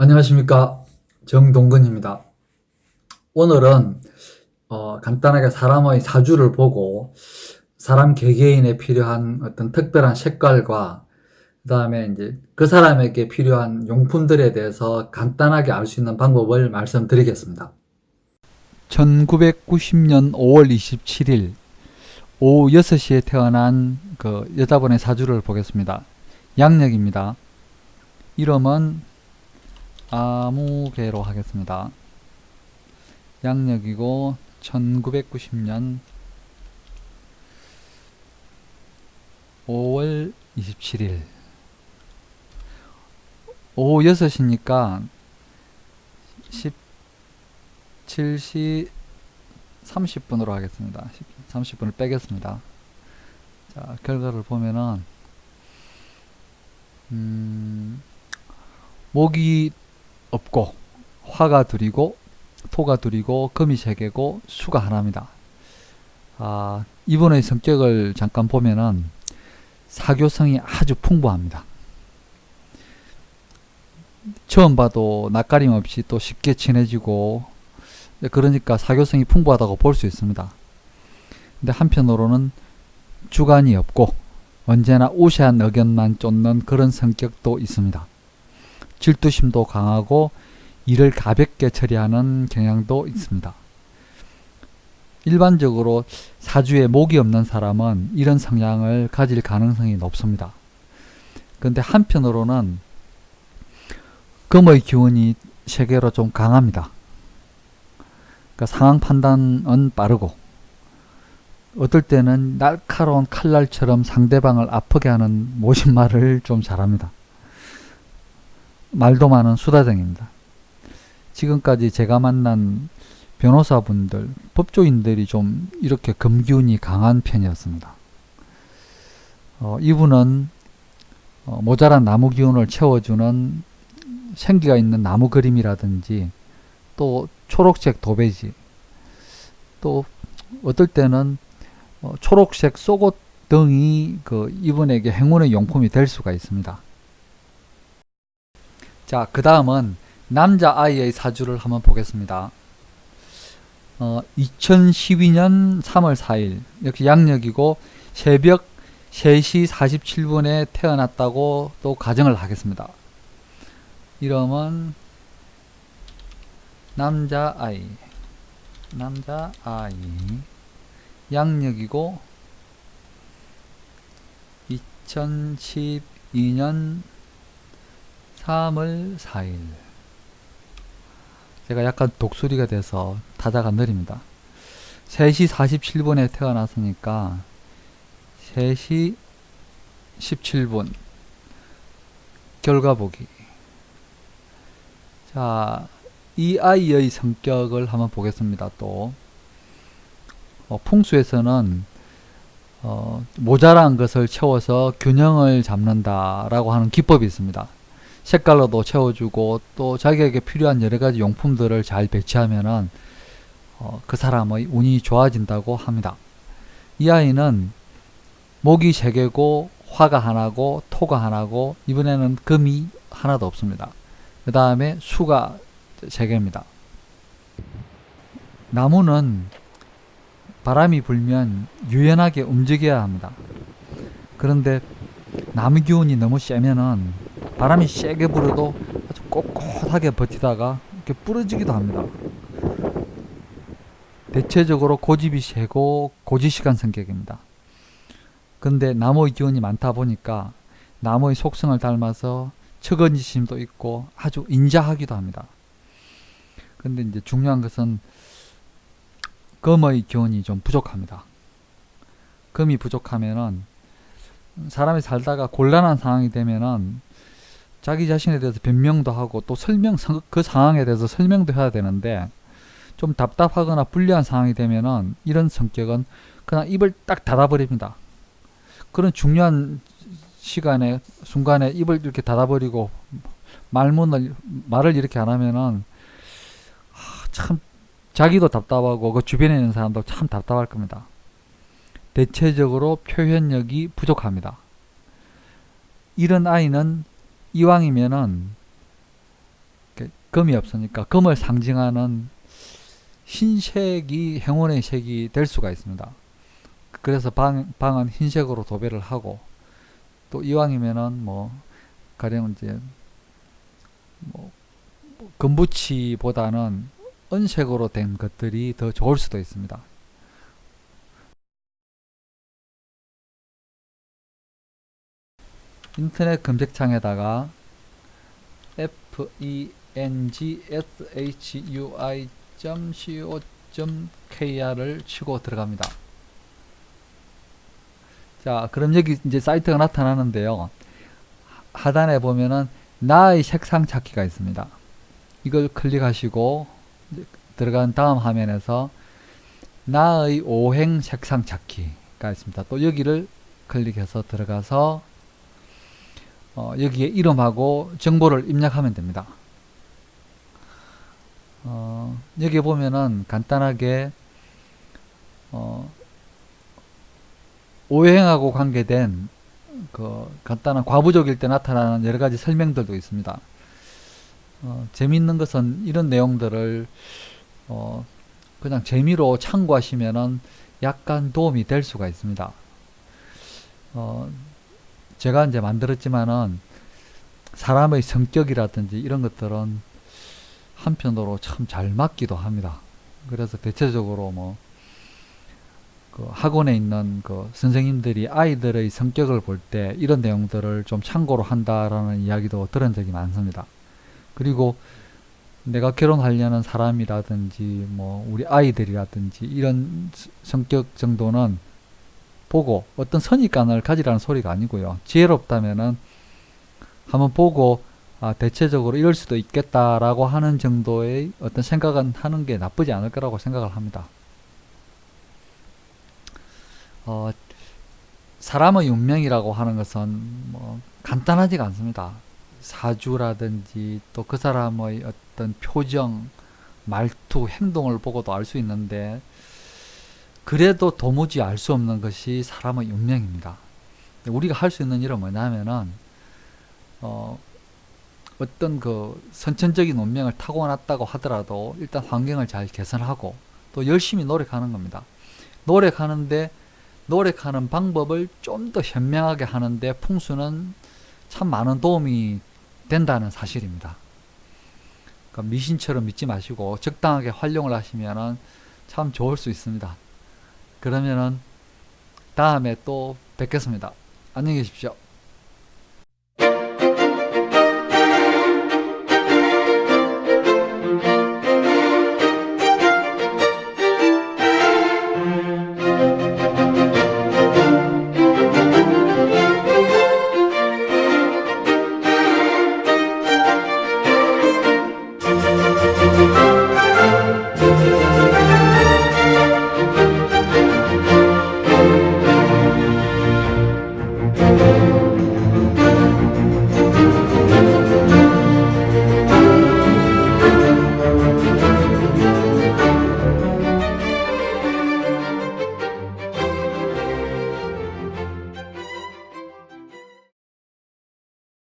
안녕하십니까 정동근입니다. 오늘은 어, 간단하게 사람의 사주를 보고 사람 개개인에 필요한 어떤 특별한 색깔과 그 다음에 이제 그 사람에게 필요한 용품들에 대해서 간단하게 알 수 있는 방법을 말씀드리겠습니다. 1990년 5월 27일 오후 6시에 태어난 그 여자분의 사주를 보겠습니다. 양력입니다. 이름은 아무 개로 하겠습니다. 양력이고 1990년 5월 27일 오후 6시니까 17시 30분으로 하겠습니다. 30분을 빼겠습니다. 자, 결과를 보면은, 음, 목이 없고, 화가 둘이고, 토가 둘이고, 금이 세 개고, 수가 하나입니다. 아, 이분의 성격을 잠깐 보면은, 사교성이 아주 풍부합니다. 처음 봐도 낯가림 없이 또 쉽게 친해지고, 네, 그러니까 사교성이 풍부하다고 볼 수 있습니다. 근데 한편으로는 주관이 없고 언제나 우세한 의견만 쫓는 그런 성격도 있습니다. 질투심도 강하고 일을 가볍게 처리하는 경향도 있습니다. 일반적으로 사주에 목이 없는 사람은 이런 성향을 가질 가능성이 높습니다. 그런데 한편으로는 금의 기운이 세계로 좀 강합니다. 그러니까 상황 판단은 빠르고 어떨 때는 날카로운 칼날처럼 상대방을 아프게 하는 모신말을 좀 잘합니다. 말도 많은 수다쟁입니다. 지금까지 제가 만난 변호사분들, 법조인들이 좀 이렇게 금기운이 강한 편이었습니다. 어, 이분은 어, 모자란 나무 기운을 채워주는 생기가 있는 나무 그림이라든지 또 초록색 도배지 또 어떨 때는 어, 초록색 속옷 등이 그 이분에게 행운의 용품이 될 수가 있습니다. 자, 그 다음은 남자 아이의 사주를 한번 보겠습니다. 어, 2012년 3월 4일 역시 양력이고 새벽 3시 47분에 태어났다고 또 가정을 하겠습니다. 이름은 남자 아이 남자 아이 양력이고 2012년 3월 4일 제가 약간 독수리가 돼서 타자가 느립니다. 3시 47분에 태어났으니까 3시 17분 결과 보기 자, 이 아이의 성격을 한번 보겠습니다. 또 어, 풍수에서는 어, 모자란 것을 채워서 균형을 잡는다라고 하는 기법이 있습니다. 색깔로도 채워주고 또 자기에게 필요한 여러 가지 용품들을 잘 배치하면은 어, 그 사람의 운이 좋아진다고 합니다. 이 아이는 목이 세 개고 화가 하나고 토가 하나고 이번에는 금이 하나도 없습니다. 그 다음에 수가 세 개입니다. 나무는 바람이 불면 유연하게 움직여야 합니다. 그런데 나무 기운이 너무 세면은 바람이 세게 불어도 아주 꼿꼿하게 버티다가 이렇게 부러지기도 합니다. 대체적으로 고집이 세고 고지식한 성격입니다. 근데 나무의 기운이 많다 보니까 나무의 속성을 닮아서 측은지심도 있고 아주 인자하기도 합니다. 근데 이제 중요한 것은 금의 기운이 좀 부족합니다. 금이 부족하면은 사람이 살다가 곤란한 상황이 되면은 자기 자신에 대해서 변명도 하고 또 설명 그 상황에 대해서 설명도 해야 되는데 좀 답답하거나 불리한 상황이 되면은 이런 성격은 그냥 입을 딱 닫아버립니다. 그런 중요한 시간에 순간에 입을 이렇게 닫아버리고 말문을 말을 이렇게 안 하면은 참 자기도 답답하고 그 주변에 있는 사람도 참 답답할 겁니다. 대체적으로 표현력이 부족합니다. 이런 아이는 이왕이면은 금이 없으니까 금을 상징하는 흰색이 행운의 색이 될 수가 있습니다. 그래서 방, 방은 흰색으로 도배를 하고 또 이왕이면은 뭐 가령 이제 뭐 금붙이보다는 은색으로 된 것들이 더 좋을 수도 있습니다. 인터넷 검색창에다가 f e n g s h u i co kr을 치고 들어갑니다. 자, 그럼 여기 이제 사이트가 나타나는데요. 하단에 보면은 나의 색상 찾기가 있습니다. 이걸 클릭하시고 들어간 다음 화면에서 나의 오행 색상 찾기가 있습니다. 또 여기를 클릭해서 들어가서 어, 여기에 이름하고 정보를 입력하면 됩니다. 어, 여기 보면은 간단하게 어, 오행하고 관계된 그 간단한 과부족일 때 나타나는 여러 가지 설명들도 있습니다. 어, 재미있는 것은 이런 내용들을 어, 그냥 재미로 참고하시면은 약간 도움이 될 수가 있습니다. 어, 제가 이제 만들었지만은 사람의 성격이라든지 이런 것들은 한편으로 참 잘 맞기도 합니다. 그래서 대체적으로 뭐, 그 학원에 있는 그 선생님들이 아이들의 성격을 볼 때 이런 내용들을 좀 참고로 한다라는 이야기도 들은 적이 많습니다. 그리고 내가 결혼하려는 사람이라든지 뭐 우리 아이들이라든지 이런 스- 성격 정도는 보고 어떤 선입관을 가지라는 소리가 아니고요. 지혜롭다면은 한번 보고 아, 대체적으로 이럴 수도 있겠다라고 하는 정도의 어떤 생각은 하는 게 나쁘지 않을 거라고 생각을 합니다. 어, 사람의 운명이라고 하는 것은 뭐 간단하지가 않습니다. 사주라든지 또 그 사람의 어떤 표정, 말투, 행동을 보고도 알 수 있는데 그래도 도무지 알 수 없는 것이 사람의 운명입니다. 우리가 할 수 있는 일은 뭐냐면은 어, 어떤 그 선천적인 운명을 타고났다고 하더라도 일단 환경을 잘 개선하고 또 열심히 노력하는 겁니다. 노력하는데 노력하는 방법을 좀 더 현명하게 하는데 풍수는 참 많은 도움이 된다는 사실입니다. 그러니까 미신처럼 믿지 마시고 적당하게 활용을 하시면은 참 좋을 수 있습니다. 그러면은 다음에 또 뵙겠습니다. 안녕히 계십시오.